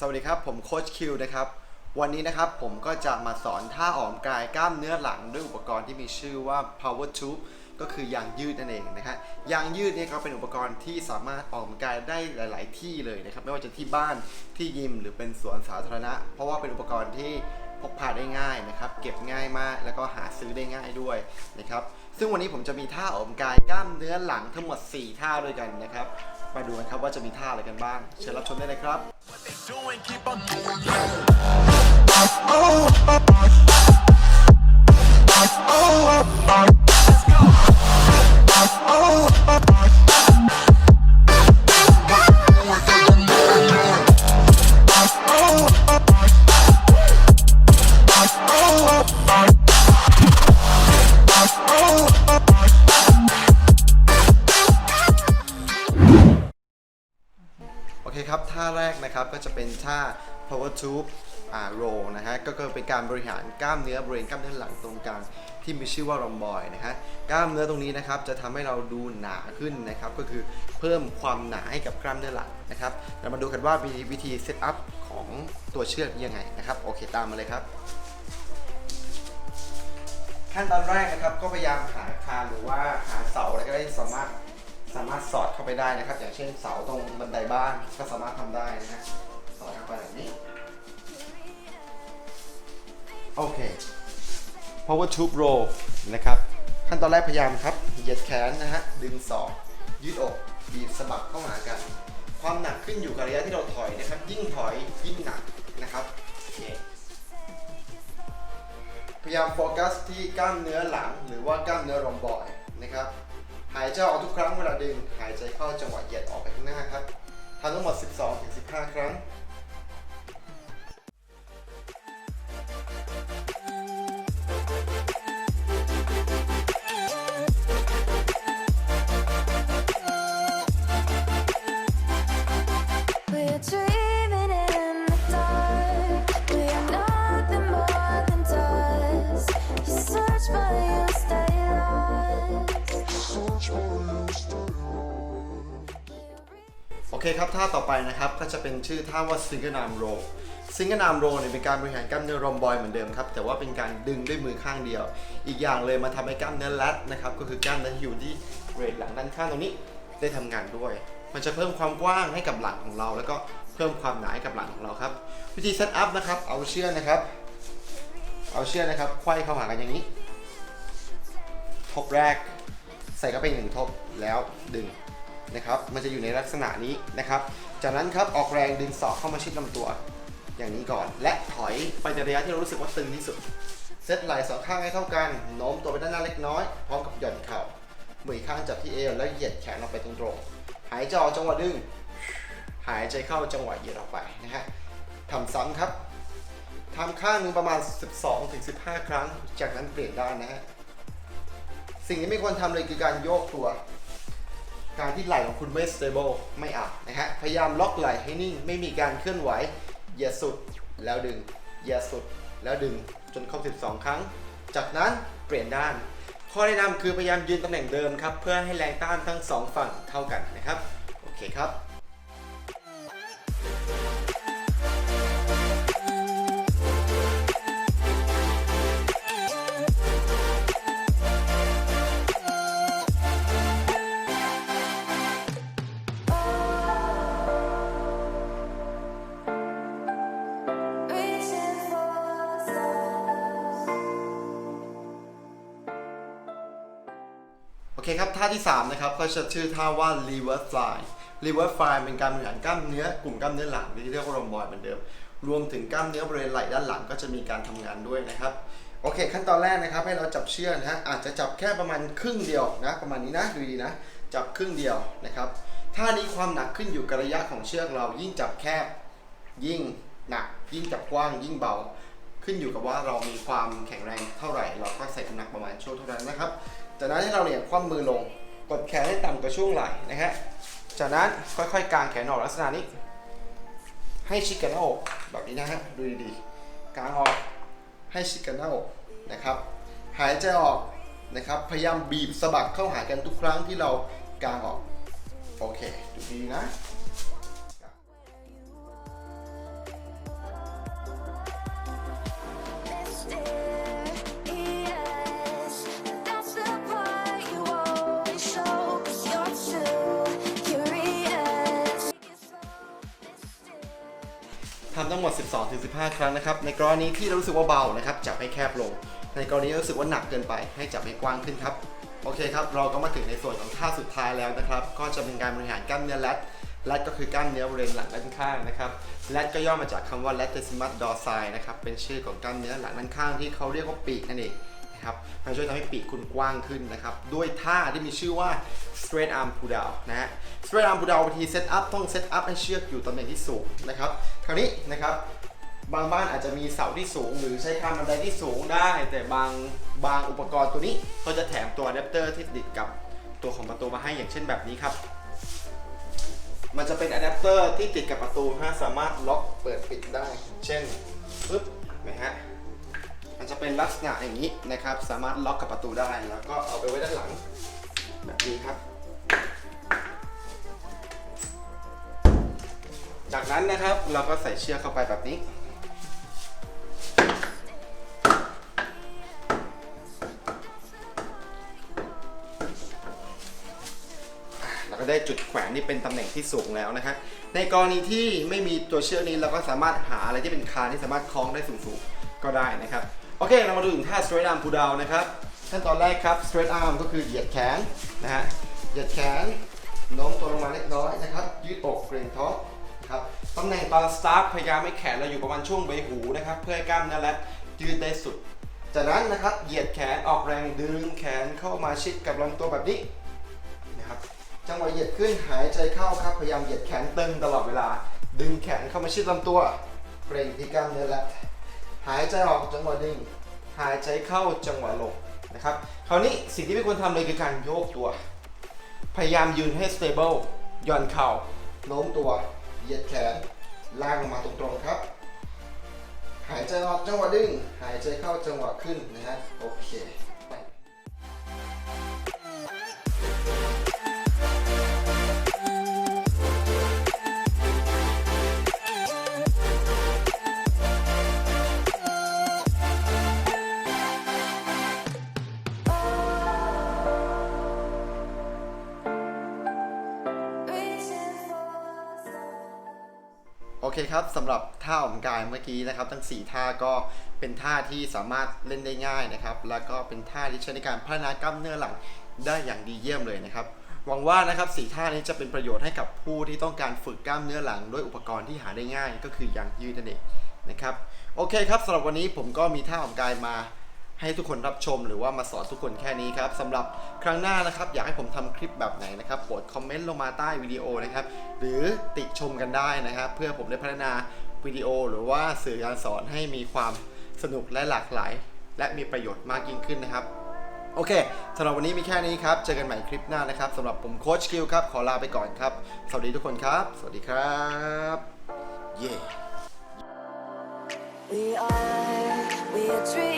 สวัสดีครับ ผมโค้ชคิวนะครับ วันนี้นะครับผมก็จะมาสอนท่าออกกายกล้ามเนื้อหลังด้วยอุปกรณ์ที่มีชื่อว่า power tube ก็คือยางยืดนั่นเองนะฮะยางยืดเนี่ยก็เป็นอุปกรณ์ที่สามารถออกกำลังกายได้หลาย ๆ ที่เลยนะครับ ไม่ว่าจะที่บ้านที่ยิมหรือเป็นสวนสาธารณะ เพราะว่าเป็นอุปกรณ์ที่พกพาได้ง่ายนะครับ เก็บง่ายมากแล้วก็หาซื้อได้ง่ายด้วยนะครับ ซึ่งวันนี้ผมจะมีท่าออกกำลังกายกล้ามเนื้อหลังทั้งหมด 4 ท่าด้วยกันนะครับมาดูกันครับว่าจะมีท่าอะไรกันบ้าง เชิญรับชมได้เลยครับ doing, keep on doing. ท่าแรกนะครับก็จะเป็นท่า power tube อ่า row นะฮะก็คือเป็นการบริหารกล้ามเนื้อบริเวณกล้ามเนื้อหลังตรงกลางที่มีชื่อว่ารอมบอยนะฮะกล้ามเนื้อตรงนี้นะครับจะทำให้เราดูหนาขึ้นนะครับก็คือเพิ่มความหนาให้กับกล้ามเนื้อหลังนะครับเรามาดูกันว่ามีวิธีเซตอัพของตัวเชือกยังไงนะครับโอเคตามมาเลยครับ ขั้นตอนแรกนะครับก็พยายามหาคานหรือว่าหาเสาอะไรก็ได้สามารถ สามารถสอดเข้าไปได้นะครับ อย่างเช่นเสาตรงบันไดบ้านก็สามารถทำได้นะฮะสอดเข้าไปแบบนี้โอเค power tube roll นะครับขั้นตอนแรกพยายามครับเหยียดแขนนะฮะดึงศอกยืดอกบีบสะบักเข้าหากัน ความหนักขึ้นอยู่กับระยะที่เราถอยนะครับ ยิ่งถอยยิ่งหนักนะครับพยายามโฟกัสที่กล้ามเนื้อหลังหรือว่ากล้ามเนื้อรอมบอยนะครับ หายใจออกทุกครั้งเวลาดึง หายใจเข้าจังหวะเหยียดออกไปข้างหน้าครับทำทั้งหมด 12-15 ครั้ง คครับท่าต่อไปนะครับก็จะเป็นชื่อท่าว่าซิงเกิลนามโรซิงเกิลนามโรเนี่ยเป็นการบริหารกล้ามเนื้อรอมบอยเหมือนเดิมครับแต่ว่าเป็นการดึงด้วยมือข้างเดียว อีกอย่างเลยมาทำให้กล้ามเนื้อแรดนะครับก็คือกล้ามเนื้อที่อยู่ที่เรดหลังด้านข้างตรงนี้ได้ทำงานด้วย มันจะเพิ่มความกว้างให้กับหลังของเรา แล้วก็เพิ่มความหนาให้กับหลังของเราครับ วิธีเซตอัพนะครับเอาเชือกนะครับ เอาเชือกนะครับไขว้เข้าหากันอย่างนี้ทบแรก ใส่เข้าไปหนึ่งทบแล้วดึง นะครับมันจะอยู่ในลักษณะนี้นะครับ จากนั้นครับออกแรงดึงศอกเข้ามาชิดลำตัวอย่างนี้ก่อน และถอยไปในระยะที่เรารู้สึกว่าตึงที่สุด เซตไหล่สองข้างให้เท่ากันโน้มตัวไปด้านหน้าเล็กน้อย พร้อมกับหย่อนเข่ามือข้างจับที่เอวแล้วเหยียดแขนออกไปตรงๆหายใจออกจังหวะดึง หายใจเข้าจังหวะเหยียดออกไปนะฮะทำซ้ำครับทำข้างหนึงประมาณ 12-15 ครั้ง จากนั้นเปลี่ยนด้านนะฮะสิ่งที่ไม่ควรทำเลยคือการโยกตัว การที่ไหล่ของคุณไม่ stable ไม่เอานะฮะ พยายามล็อกไหล่ให้นิ่ง ไม่มีการเคลื่อนไหว เหยียดสุดแล้วดึง เหยียดสุดแล้วดึงจนครบ 12 ครั้ง จากนั้นเปลี่ยนด้าน ข้อแนะนำคือพยายามยืนตำแหน่งเดิมครับ เพื่อให้แรงต้านทั้งสองฝั่งเท่ากันนะครับ โอเคครับ เคครับท่าที่ 3 นะครับก็จะชื่อท่าว่า reverse fly reverse fly เป็นการบริหารกล้ามเนื้อกลุ่มกล้ามเนื้อหลังที่เรียกว่ารอมบอยเหมือนเดิม รวมถึงกล้ามเนื้อบริเวณไหล่ด้านหลังก็จะมีการทำงานด้วยนะครับโอเค ขั้นตอนแรกนะครับให้เราจับเชือกนะฮะอาจจะจับแค่ประมาณครึ่งเดียวนะประมาณนี้นะดูดีนะจับครึ่งเดียวนะครับท่านี้ความหนักขึ้นอยู่กับระยะของเชือกเรายิ่งจับแคบยิ่งหนักยิ่งจับกว้างยิ่งเบา ขึ้นอยู่กับว่าเรามีความแข็งแรงเท่าไหร่ เราก็ใส่น้ำหนักประมาณช่วงเท่านั้นนะครับ จากนั้นให้เราเนี่ยคว่ำมือลง กดแขนให้ต่ำกว่าช่วงไหล่นะฮะ จากนั้นค่อยๆกางแขนออกลักษณะนี้ ให้ชิดกันหน้าอกแบบนี้นะฮะ ดูดีๆ กางออกให้ชิดกันหน้าอกนะครับ หายใจออกนะครับ พยายามบีบสะบักเข้าหากันทุกครั้งที่เรากางออก โอเค ดูดีนะ ทำทั้งหมด 12-15 ครั้งนะครับ ในกรณีที่เรารู้สึกว่าเบานะครับ จับให้แคบลง ในกรณีรู้สึกว่าหนักเกินไป ให้จับให้กว้างขึ้นครับ โอเคครับ เราก็มาถึงในส่วนของท่าสุดท้ายแล้วนะครับ ก็จะเป็นการบริหารกล้ามเนื้อแรดแรดก็คือกล้ามเนื้อบริเวณหลังด้านข้างนะครับแรดก็ย่อมาจากคำว่า latissimus dorsi นะครับ เป็นชื่อของกล้ามเนื้อหลังด้านข้างที่เขาเรียกว่าปีกนั่นเอง นะครับมันช่วยทำให้ปีกคุณกว้างขึ้นนะครับ ด้วยท่าที่มีชื่อว่า straight arm pull down นะฮะ straight arm pull down บางที set up ต้อง set up ให้เชือกอยู่ตำแหน่งที่สูงนะครับคราวนี้นะครับบางบ้านอาจจะมีเสาที่สูง หรือใช้ข้ามบันไดที่สูงได้ แต่บางบางอุปกรณ์ตัวนี้เขาจะแถมตัวอะแดปเตอร์ที่ติดกับตัวของประตูมาให้อย่างเช่นแบบนี้ครับ มันจะเป็นอะแดปเตอร์ที่ติดกับประตูฮะสามารถล็อกเปิดปิดได้ เช่นปึ๊บนไหมฮะ จะเป็นลักษณะอย่างนี้นะครับ สามารถล็อกกับประตูได้ แล้วก็เอาไปไว้ด้านหลัง แบบนี้ครับ จากนั้นนะครับเราก็ใส่เชือกเข้าไปแบบนี้ เราก็ได้จุดแขวนที่เป็นตำแหน่งที่สูงแล้วนะครับ ในกรณีที่ไม่มีตัวเชือกนี้เราก็สามารถหาอะไรที่เป็นคานที่สามารถคล้องได้สูงๆก็ได้นะครับ โอเค เรามาดูถึงท่า straight arm pull down นะครับ ขั้นตอนแรกครับ straight arm ก็คือเหยียดแขนนะฮะ เหยียดแขนโน้มตัวลงมาเล็กน้อยนะครับ ยืดอกเกรงท้องครับตำแหน่งตอน start พยายามให้แขนเราอยู่ประมาณช่วงใบหูนะครับ เพื่อให้กล้ามเนื้อและยืดได้สุด จากนั้นนะครับ เหยียดแขนออกแรงดึงแขนเข้ามาชิดกับลำตัวแบบนี้นะครับจังหวะเหยียดขึ้นหายใจเข้าครับ พยายามเหยียดแขนตึงตลอดเวลา ดึงแขนเข้ามาชิดลำตัว เกรงที่กล้ามเนื้อและ หายใจออกจังหวะดึง หายใจเข้าจังหวะลงนะครับ คราวนี้สิ่งที่ไม่ควรทำเลยคือการโยกตัว พยายามยืนให้ stable หย่อนเข่าโน้มตัว เหยียดแขนลากลงมาตรงๆครับ หายใจออกจังหวะดึง หายใจเข้าจังหวะขึ้นนะฮะ โอเค อเคครับสำหรับท่าออกกำลังกายเมื่อกี้นะครับ ทั้ง 4 ท่าก็เป็นท่าที่สามารถเล่นได้ง่ายนะครับ แล้วก็เป็นท่าที่ใช้ในการพัฒนากล้ามเนื้อหลังได้อย่างดีเยี่ยมเลยนะครับหวังว่านะครับสีท่านี้จะเป็นประโยชน์ให้กับผู้ที่ต้องการฝึกกล้ามเนื้อหลังด้วยอุปกรณ์ที่หาได้ง่าย ก็คือยางยืดนั่นเองนะครับโอเคครับสำหรับวันนี้ผมก็มีท่าออกกำลังกายมา ให้ทุกคนรับชมหรือว่ามาสอนทุกคนแค่นี้ครับสำหรับครั้งหน้านะครับ อยากให้ผมทำคลิปแบบไหนนะครับโปรดคอมเมนต์ลงมาใต้วิดีโอนะครับ หรือติชมกันได้นะครับ เพื่อผมได้พัฒนาวิดีโอ หรือว่าสื่อการสอนให้มีความสนุกและหลากหลาย และมีประโยชน์มากยิ่งขึ้นนะครับโอเคสำหรับวันนี้มีแค่นี้ครับ เจอกันใหม่คลิปหน้านะครับสำหรับผมโค้ชคิวครับ ขอลาไปก่อนครับ สวัสดีทุกคนครับ สวัสดีครับ เย้ We are, we are